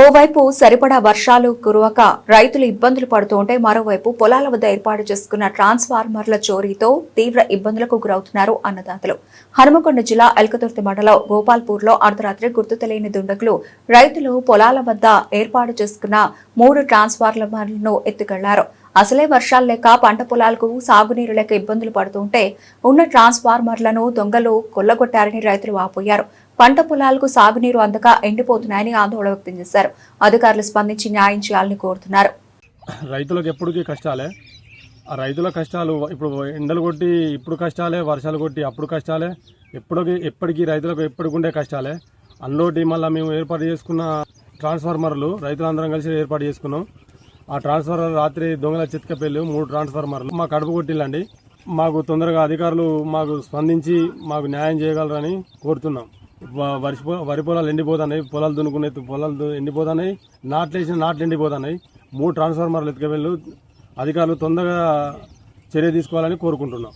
ఓవైపు సరిపడా వర్షాలు కురవక రైతులు ఇబ్బందులు పడుతూ ఉంటే మరోవైపు పొలాల వద్ద ఏర్పాటు చేసుకున్న ట్రాన్స్ఫార్మర్ల చోరీతో తీవ్ర ఇబ్బందులకు గురవుతున్నారు అన్నదాతలు. హనుమకొండ జిల్లా ఎల్కతుర్తి మండలం గోపాల్పూర్లో అర్ధరాత్రి గుర్తు తెలియని దుండగులు రైతులు పొలాల వద్ద ఏర్పాటు చేసుకున్న మూడు ట్రాన్స్ఫార్మర్లను ఎత్తుకెళ్ళారు. అసలే వర్షాలు లేక పంట పొలాలకు సాగునీరు లేక ఇబ్బందులు పడుతుంటే ఉన్న ట్రాన్స్ఫార్మర్లను దొంగలు కొల్లగొట్టారని రైతులు వాపోయారు పంట పొలాలకు సాగునీరు అందక ఎండిపోతున్నాయని ఆందోళన వ్యక్తం చేశారు. అధికారులు స్పందించి న్యాయం చేయాలని కోరుతున్నారు. రైతులకు ఎప్పటికీ కష్టాలే? రైతుల కష్టాలు ఇప్పుడు ఎండలు కొట్టి ఇప్పుడు కష్టాలే వర్షాలు కొట్టి అప్పుడు కష్టాలే ఎప్పటికి ఎప్పటికీ రైతులకు ఎప్పటికుండే కష్టాలే? అందులోటి మళ్ళీ మేము ఏర్పాటు చేసుకున్న ట్రాన్స్ఫార్మర్లు రైతులందరం కలిసి ఏర్పాటు చేసుకున్నాం. ఆ ట్రాన్స్ఫార్మర్ రాత్రి దొంగల చిత్కపెళ్ళు మూడు ట్రాన్స్ఫార్మర్లు మా కడుపు కొట్టిల్లండి. మాకు తొందరగా అధికారులు మాకు స్పందించి మాకు న్యాయం చేయగలరని కోరుతున్నాం. వరి వరి పొలాలు ఎండిపోతున్నాయి పొలాలు దున్నుకునే పొలాలు ఎండిపోతున్నాయి నాట్లు వేసిన నాట్లు ఎండిపోతున్నాయి. మూడు ట్రాన్స్ఫార్మర్లు ఎత్తుకెళ్ళు అధికారులు తొందరగా చర్య తీసుకోవాలని కోరుకుంటున్నాం.